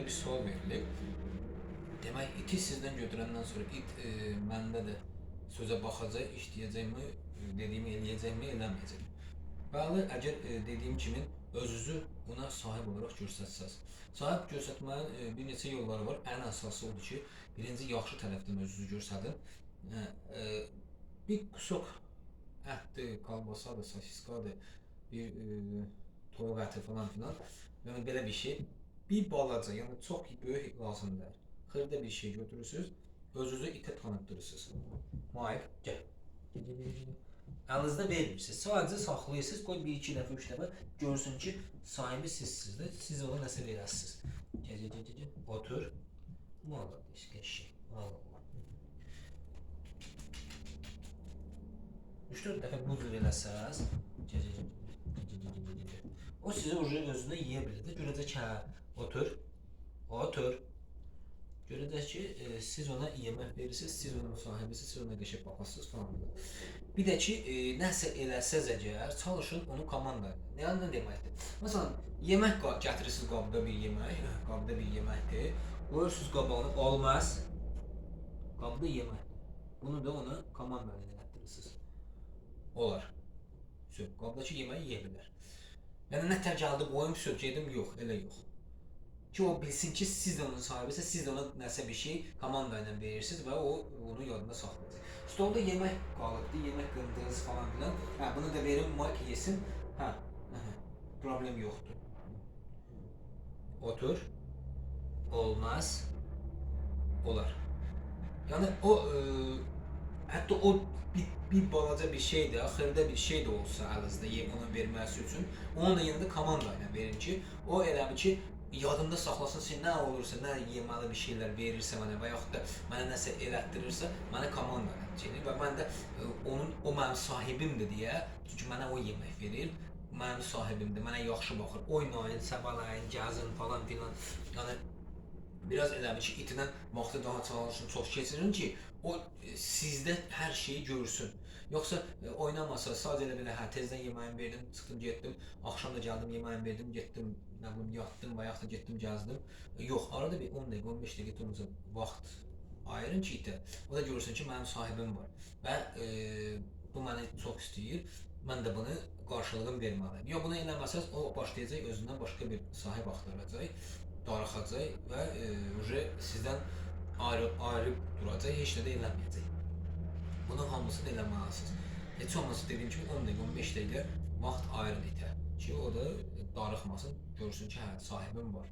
belə bir sual verilib. Demək, iti sizdən götürəndən sonra it e, məndə də sözə baxacaq, işləyəcəkmi, dediyimi eləyəcəkmi, eləməyəcəkmi? Bəli, əgər e, dediyim kimi özünüzü ona sahib olaraq göstərsəz. Sahib göstərməyin e, bir neçə yolları var. Ən əsası odur ki, birinci yaxşı tərəfdən özünüzü göstərin. E, e, bir kusok ətdir, kalbasadır, sosiskadır, bir e, toyuq əti falan filan. Yəni belə bir şey bir balaca yani çox böyük iqlasında xırda bir şey götürürsüz, özünüzü itə tanıtdırırsınız. Mayk, gəl. Əlinizdə vermirsiniz. Sadəcə saxlayırsınız, qoy 1-2 dəfə, 3 dəfə görsün ki, sahibi sizsiniz siz ona nəsə verəsiniz. Gəl, gəl, gəl, gəl. Otur. Vallahi eşkə şey. Vallahi. 3-4 dəfə bu cür eləsəz, gəl. O sizi ucu özünə yeyə bilir də. Görəcək hə, otur. Otur. Görəcək ki, e, siz ona yemək verirsiniz, siz onun sahibisiz, siz ona qəşəng baxasınız falan. Bir də ki, e, nəsə eləsəz əgər, çalışın onu komanda ilə. Yəni nə deməkdir? Məsələn, yemək gətirirsiniz qabda bir yemək, qabda bir yeməkdir. Qoyursunuz qabağına, olmaz. Qabda yemək. Bunu da ona komanda ilə elətdirirsiniz. Olar. Söz, qabdakı yeməyi yeyə bilər. Yəni nə tər gəldi qoyum söz gedim yox, elə yox. Ki o bilsin ki siz də onun sahibisiz, siz də ona nəsə bir şey komanda ilə verirsiniz və o onu yadında saxlayacaq. Stolda yemək qalıbdı, yemək qındınız falan filan. Hə, bunu da verin, Mike yesin. Hə, problem yoxdur. Otur. Olmaz. Olar. Yəni o e, hətta o bir, bir balaca bir şey də, xırda bir şey də olsa əlinizdə yem ona verməsi üçün, onun da yanında komanda ilə verin ki, o elə bil ki yadında saxlasın ki, nə olursa, nə yeməli bir şeylər verirsə mənə və yaxud da mənə nəsə elətdirirsə, mənə komanda çəkir və mən də e, onun o mənim sahibimdir deyə, çünki mənə o yemək verir, mənim sahibimdir, mənə yaxşı baxır, oynayın, səbalayın, gəzin falan filan. Yəni biraz elə bil ki, itindən vaxtı daha çalışın, çox keçirin ki, o e, sizdə hər şeyi görsün. Yoxsa e, oynamasa, sadəcə elə belə hə tezdən yeməyimi verdim, çıxdım, getdim, axşam da gəldim, yeməyimi verdim, getdim, nə bilim yatdım yaxud da getdim, gəzdim. E, Yox, arada bir 10 dəqiqə, 15 dəqiqə turnuza vaxt ayırın ki, itə. O da görsün ki, mənim sahibim var və e, bu məni çox istəyir. Mən də bunu qarşılığını verməliyəm. Ya bunu eləməsəz, o başlayacaq özündən başqa bir sahib axtaracaq, darıxacaq və e, sizdən ayrı ayrı duracaq, heç nə də eləməyəcək. Bunun hamısını eləməlisiniz. Heç olmasa dediyim kimi 10 dəqiqə, 15 dəqiqə vaxt ayırın itə ki, o da darıxmasın, görsün ki, hə, sahibim var.